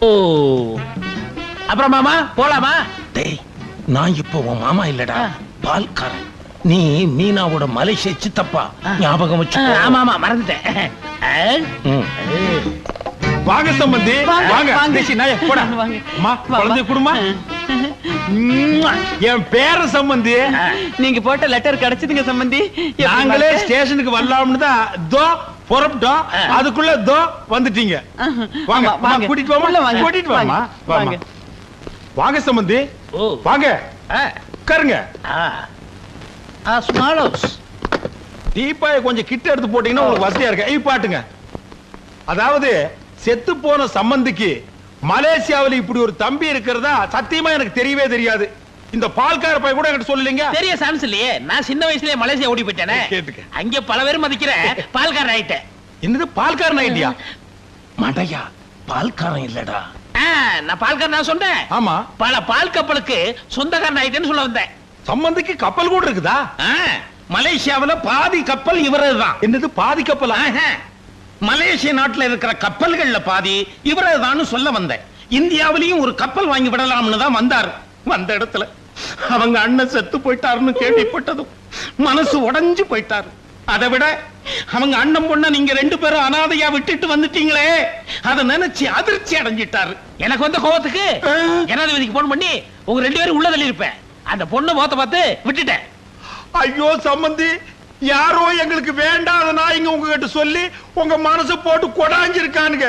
ஓ. அப்புறம் மாமா போலாமா? டேய் நான் இப்போ உன் மாமா இல்லடா. பால்காரன். நீ மீனாவோட மலேசிய சித்தப்பா. ஞாபகம் வச்சு ஆமா ஆமா மறந்துட்டேன். வாங்க சம்பந்தி. வாங்க, குழந்தை. குடுமா? என் பேர சம்பந்தி. நீங்க போட்ட லெட்டர் கிடைச்சதுங்க சம்பந்தி. நாங்களே? ஸ்டேஷனுக்கு வரலாம்னு தான். தோ புறப்பட்டோம். அதுக்குள்ள தோ வந்துட்டீங்க. வாங்க அம்மா, கூட்டிட்டு வாமா வாங்க. கூட்டிட்டு வாமா வாங்க. வாங்க வாங்க. வாங்க சம்பந்தி. ஓ. வாங்க. உட்காருங்க. ஸ்மால் ஹவுஸ் டீப்பாய கொஞ்சம் கிட்ட எடுத்து போட்டீங்கன்னா உங்களுக்கு வசதியா இருக்கு ஐ பாட்டுங்க. அதாவது செத்து போன சம்பந்திக்கு மலேசியாவுல இப்படி ஒரு தம்பி இருக்கிறதா சத்தியமா எனக்கு தெரியவே தெரியாது. இந்த பால்கார பைய கூட என்கிட்ட சொல்லலைங்க. தெரிய சான்ஸ் இல்லையே. நான் சின்ன வயசுலயே மலேசியா ஓடி போயிட்டேனே. அங்க பல பேர் மதிக்கிற பால்காரன் ஆயிட்டேன். என்னது பால்காரன் ஐடியா மடையா பால்காரன் இல்லடா. நான் பால்காரன் நான் சொன்னேன். ஆமா. பல பால் கப்பலுக்கு சொந்தக்காரன் ஆயிட்டேன்னு சொல்ல வந்தேன். சம்பந்திக்கு கப்பல் கூட இருக்குதா? மலேசியாவுல பாதி கப்பல் இவரதுதான். என்னது பாதி கப்பலா. மலேசிய நாட்டுல இருக்கிற கப்பல்கள்ல பாதி இவரதுதான்னு சொல்ல வந்தேன். இந்தியாவிலையும் ஒரு கப்பல் வாங்கி விடலாம்னு தான் வந்தாரு. வந்த இடத்துல. அவங்க அண்ணன் செத்து போயிட்டாருன்னு கேள்விப்பட்டதும் மனசு உடைஞ்சு போயிட்டாரு. அதை விட அவங்க அண்ணன் பொண்ண நீங்க ரெண்டு பேரும் அனாதையா விட்டுட்டு வந்துட்டீங்களே அதை நினைச்சு அதிர்ச்சி அடைஞ்சிட்டாரு. எனக்கு வந்த கோவத்துக்கு ஜனாதிபதிக்கு போன் பண்ணி உங்க ரெண்டு பேரும் உள்ள தள்ளி இருப்பேன் அந்த பொண்ணு முகத்தை பார்த்து விட்டுட்டேன். ஐயோ சம்பந்தி யாரோ எங்களுக்கு வேண்டாத நாய்ங்க உங்ககிட்ட சொல்லி உங்க மனசு போட்டு கொடாஞ்சிருக்கானுங்க.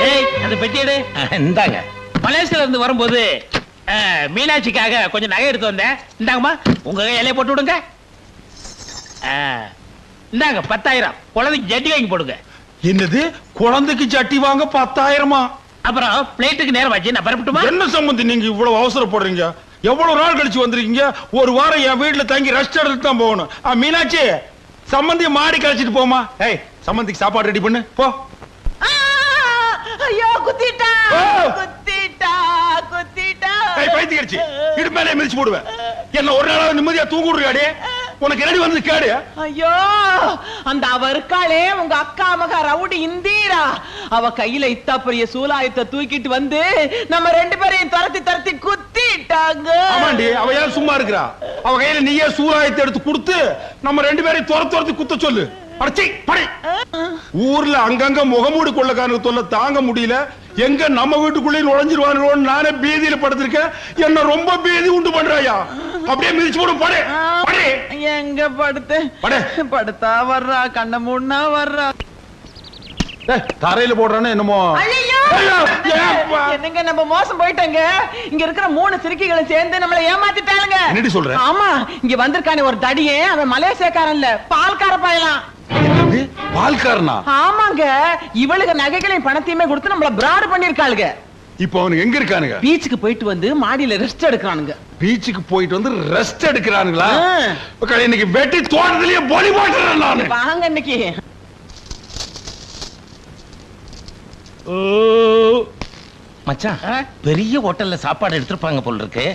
ஏய் அந்த பெட்டி எடு. ஆ, இந்தாங்க. மலேசியால இருந்து வரும்போது மீனாட்சிக்காக கொஞ்சம் நகை எடுத்து வந்தேன். இந்தாங்கம்மா உங்க இலைய போட்டு விடுங்க. இந்தாங்க பத்தாயிரம். குழந்தைக்கு ஜட்டி வாங்கி போடுங்க. என்னது? குழந்தைக்கு சட்டி வாங்க பத்தாயிரமா? அப்புறம் பிளேட்டுக்கு நேரம் ஆச்சு நான் பரப்பட்டுமா என்ன சம்பந்தி நீங்க இவ்வளவு அவசரப்படுறீங்க? எவ்வளவு நாள் கழிச்சு வந்திருக்கீங்க? ஒரு வாரம் என் வீட்டுல தங்கி ரெஸ்ட் எடுத்து தான் போகணும். ஆ, மீனாட்சி சம்பந்திய மாடி கழிச்சிட்டு போமா ஏய் சம்பந்திக்கு சாப்பாடு ரெடி பண்ணு. போ. குத்திட்டா! குத்திட்டா குத்திட்டா. ஏய் பைத்தியடிச்சு. இடு மேலே மிதிச்சு போடுவேன். என்ன ஒரு நாளாவது நிம்மதியா தூங்க விடுறியாடி உனக்கு ரெடி வந்து கேடு? ஐயோ அந்த அவ இருக்காளே உங்க அக்கா மகா ரவுடி இந்தீரா. அவ கையில இத்தா பெரிய சூலாயத்தை தூக்கிட்டு வந்து நம்ம ரெண்டு பேரையும் துரத்தி துரத்தி குத்திட்டாங்க. ஆமாண்டி அவ ஏன் சும்மா இருக்கிறா? அவ கையில நீயே சூறாயத்தை எடுத்து கொடுத்து நம்ம ரெண்டு பேரையும் துர துரத்தி குத்த சொல்லு. அடச்சி படை. ஊர்ல அங்கங்க முகமூடி கொள்ளக்காரனுக்கு தொல்லை தாங்க முடியல. எங்க நம்ம வீட்டுக்குள்ளே நுழைஞ்சிருவானுங்களோன்னு நானே பீதியில படுத்திருக்கேன். என்ன ரொம்ப பீதி உண்டு பண்றாயா? அப்படியே மிதிச்சு போடு படை படை. எங்க படுத்து? படு. படுத்தா வர்றா கண்ண மூடனா வர்றா. தரையில போடுறானே என்னமோ. என்னங்க நம்ம மோசம் போயிட்டங்க. இங்க இருக்கிற மூணு சிறுக்கிகளும் சேர்ந்து நம்மள ஏமாத்திட்டாளுங்க. என்னடி சொல்ற? ஆமா இங்க வந்திருக்கானே ஒரு தடியே அவன் மலேசியக்காரன் இல்ல பால்கார பயலாம்? பால்காரனா ஆமாங்க. இவளுக்கு நகைகளையும் பணத்தையுமே கொடுத்து நம்மள பிராடு பண்ணிருக்காளுங்க இப்போ அவனுக்கு எங்க இருக்கானுங்க? பீச்சுக்கு போயிட்டு வந்து மாடியில ரெஸ்ட் எடுக்கிறானுங்க. பீச்சுக்கு போயிட்டு வந்து ரெஸ்ட் எடுக்கிறானுங்களா? இன்னைக்கு வெட்டி தோட்டத்திலேயே பொலி போட்டுறேன் நானு. வாங்க இன்னைக்கு. மச்சான்? பெரிய ஹோட்டல்ல சாப்பாடு எடுத்திருப்பாங்க போல இருக்கு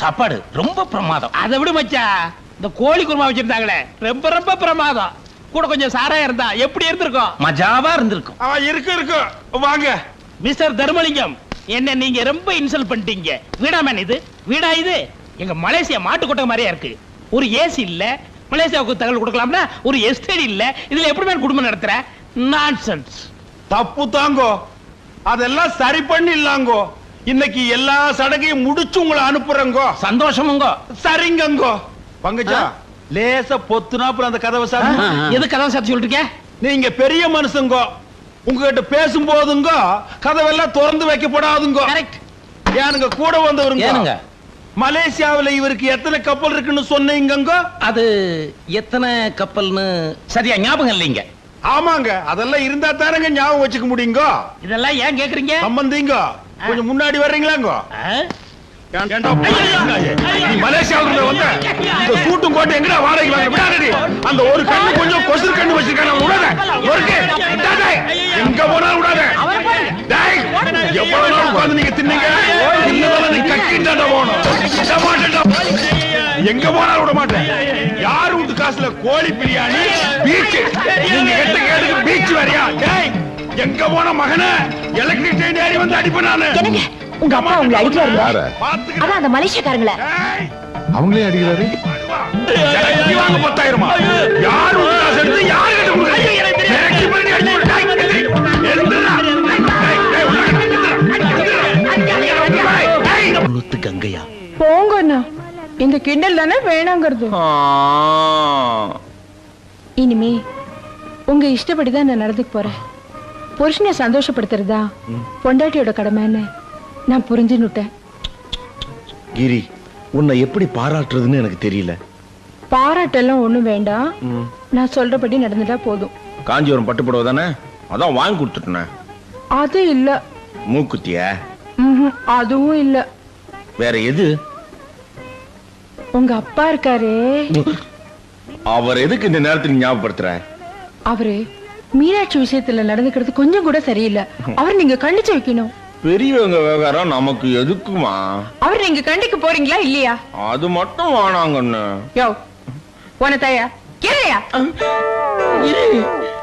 சாப்பாடு ரொம்ப பிரமாதம். அதை விடு மச்சான். இந்த கோழி குருமா வச்சிருந்தாங்களே. ரொம்ப ரொம்ப பிரமாதம். கூட கொஞ்சம் சாராயம் இருந்தா எப்படி இருந்திருக்கும்? மஜாவா இருந்திருக்கும். ஆ, இருக்கு இருக்கு. வாங்க. மிஸ்டர் தர்மலிங்கம் என்ன நீங்க ரொம்ப இன்சல்ட் பண்ணிட்டீங்க. வீடா மேன் இது? வீடா இது? எங்க மலேசியா மாட்டு கொட்டை மாதிரியா இருக்கு. ஒரு ஏசி இல்ல. மலேசியாவுக்கு தகவல் கொடுக்கலாம்னா ஒரு எஸ்டேட் இல்ல. இதுல எப்படி மேன் குடும்பம் நடத்துற? நான்சென்ஸ் தப்பு தாங்கோ. அதெல்லாம் சரி பண்ணிடலாங்கோ. இன்னைக்கு எல்லா சடகையும் முடிச்சு உங்களை அனுப்புறேங்கோ. சந்தோஷமுங்க. சரிங்கங்கோ. பங்கஜா லேசா பொத்துனாப்புல அந்த கதவை சார் எது கதை சாத்தி சொல்லிட்டு இருக்க? நீங்க பெரிய மனுஷங்கோ உங்ககிட்ட பேசும்போதுங்க கதவெல்லாம் திறந்து வைக்கப்படாதுங்கோ. கரெக்ட் ஏனுங்க கூட வந்தவருங்க. மலேசியாவுல இவருக்கு எத்தனை கப்பல் இருக்குன்னு சொன்னீங்கங்கோ? அது எத்தனை கப்பல்னு சரியா ஞாபகம் இல்லைங்க. ஆமாங்க அதெல்லாம் இருந்தா தானங்க ஞாபகம் வச்சுக்க முடியுங்க. இதெல்லாம் ஏன் கேக்குறீங்க? சம்பந்திங்க கொஞ்சம் முன்னாடி வர்றீங்களாங்க? மலேசியாவுல வந்த இந்த சூட்டும் கோட்டை எங்கடா வாடகைக்கு வாங்க? விடாதடி. அந்த ஒரு கண்ணு கொஞ்சம் கொசு கண்ணு வச்சிருக்கான விடாத. விடாத எங்க போனாலும் விடாத. எவ்வளவு நாள் உட்கார்ந்து நீங்க தின்னீங்க. இன்னும் நீ கக்கிட்டாண்டா போகணும். எங்க போனாலும் விட மாட்டேன். யார் வீட்டு காசுல கோழி பிரியாணி பீச் நீங்க கெட்ட கேட்டுக்கு பீச் வரையா? எங்க போன மகனே? எலக்ட்ரிக் ட்ரெயின் ஏறி வந்து அடிப்பேன் நானு. உங்க அப்பா உங்களை பாத்துக்கிட்டு அதான் அந்த மலேசியக்காரங்கள. அவங்களே அடிக்கிறாரு? வாங்க பத்தாயிரமா? யாரு யாரு கிட்ட. கங்கையா? போங்க அண்ணா. இந்த கிண்டல் தானே வேணாங்கிறது. இனிமே உங்க இஷ்டப்படிதான் நான் நடந்துக்க போறேன். புருஷனை சந்தோஷப்படுத்துறதா? பொண்டாட்டியோட கடமைன்னு. நான் புரிஞ்சுன்னுட்டேன். கிரி உன்னை எப்படி பாராட்டுறதுன்னு எனக்கு தெரியல. பாராட்டெல்லாம் ஒண்ணும் வேண்டாம். நான் சொல்றபடி நடந்துட்டா போதும். காஞ்சிபுரம் பட்டுப்புடவை தானே? அதான் வாங்கி கொடுத்துட்டேன். அது இல்ல. மூக்குத்திய? அதுவும் இல்ல. வேற எது? உங்க அப்பா இருக்காரே. அவர் எதுக்கு இந்த நேரத்துல ஞாபகப்படுத்துற? அவரு மீனாட்சி விஷயத்துல நடந்துக்கிறது கொஞ்சம் கூட சரியில்லை. அவர் நீங்க கண்டிச்சு வைக்கணும். பெரியவங்க விவகாரம் நமக்கு எதுக்குமா? அவர் நீங்க கண்டிக்க போறீங்களா இல்லையா? அது மட்டும் வேணாங்கன்னு யோ போன தாயா கேளையா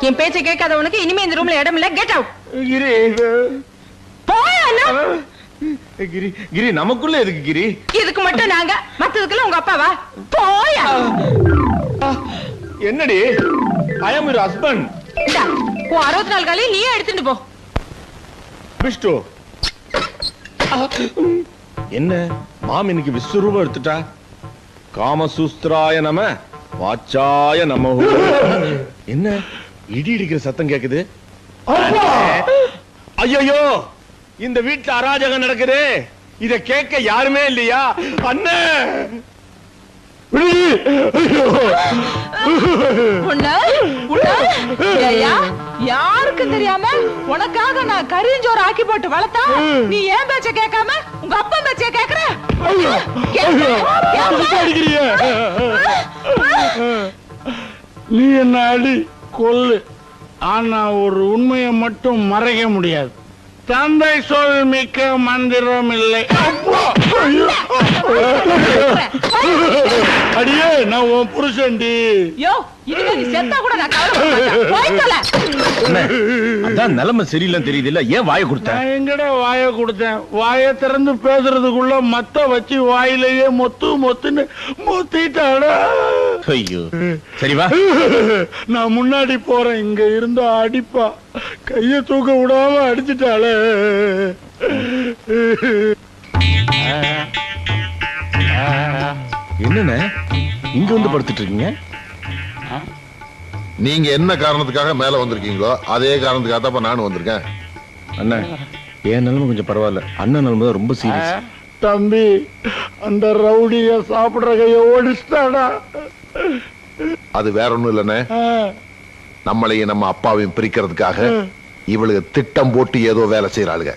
என் பேச்ச கேட்காதவனுக்கு இனிமே இந்த ரூம்ல இடம் இல்ல கெட் அவுட் கிரி. கிரி கிரி நமக்குள்ள எதுக்கு கிரி? இதுக்கு மட்டும் நாங்க மத்ததுக்குள்ள உங்க அப்பாவா? போயா என்னடி? ஐ அம் யுவர் ஹஸ்பண்ட் உன் அறுபத்தி நாலு காலையும் நீயே எடுத்துட்டு போ. விஷ்ணு என்ன? மாம் இன்னைக்கு விஸ்வரூபம் எடுத்துட்டா? காமசூஸ்திராய நம வாச்சாய நம. என்ன? இடி இடிக்கிற சத்தம் கேக்குது. ஐயோ இந்த வீட்டுல அராஜகம் நடக்குது. இத கேட்க யாருமே இல்லையா? அண்ணன் யாருக்கு தெரியாம உனக்காக நான் கரிஞ்சோறு ஆக்கி போட்டு வளர்த்தா நீ ஏன் பேச்ச கேட்காம உங்க அப்பா பேச்ச கேக்குற நீ என்ன அடி? கொல்லு. ஆனா ஒரு உண்மையை மட்டும் மறைக்க முடியாது. தந்தை சொல் மிக்க மந்திரம் இல்லை! அடியே நான் உன் புருஷன்டி. யோ இனிமே நீ செத்தா கூட நான் கவலைப்பட மாட்டேன். அதான் நிலைமை சரியில்லைன்னு தெரியுது இல்ல ஏன் வாயை கொடுத்த? நான் எங்கடா வாயை கொடுத்தேன்? வாயை திறந்து பேசுறதுக்குள்ள மத்த வச்சு வாயிலேயே மொத்து மொத்துன்னு மொத்திட்டாடா. ஐயோ. சரி வா. நான் முன்னாடி போறேன். இங்க இருந்தா அடிப்பா. கைய தூக்க விடாம அடிச்சிட்டாளே. என்னண்ணே? இங்க வந்து படுத்துட்டு இருக்கீங்க? நீங்க என்ன காரணத்துக்காக மேல வந்திருக்கீங்களோ அதே காரணத்துக்காக தான் நானும் வந்திருக்கேன். அண்ணா என் நிலைமை கொஞ்சம் பரவாயில்ல. அண்ணன் நிலைமை தான் ரொம்ப சீரியஸ் தம்பி அந்த ரவுடிய சாப்பிடுற கைய ஓடிச்சிட்டாடா. அது வேற ஒண்ணும் இல்லைண்ணே. நம்மளையும் நம்ம அப்பாவையும் பிரிக்கிறதுக்காக இவளுக்கு திட்டம் போட்டு ஏதோ வேலை செய்யறாளுங்க.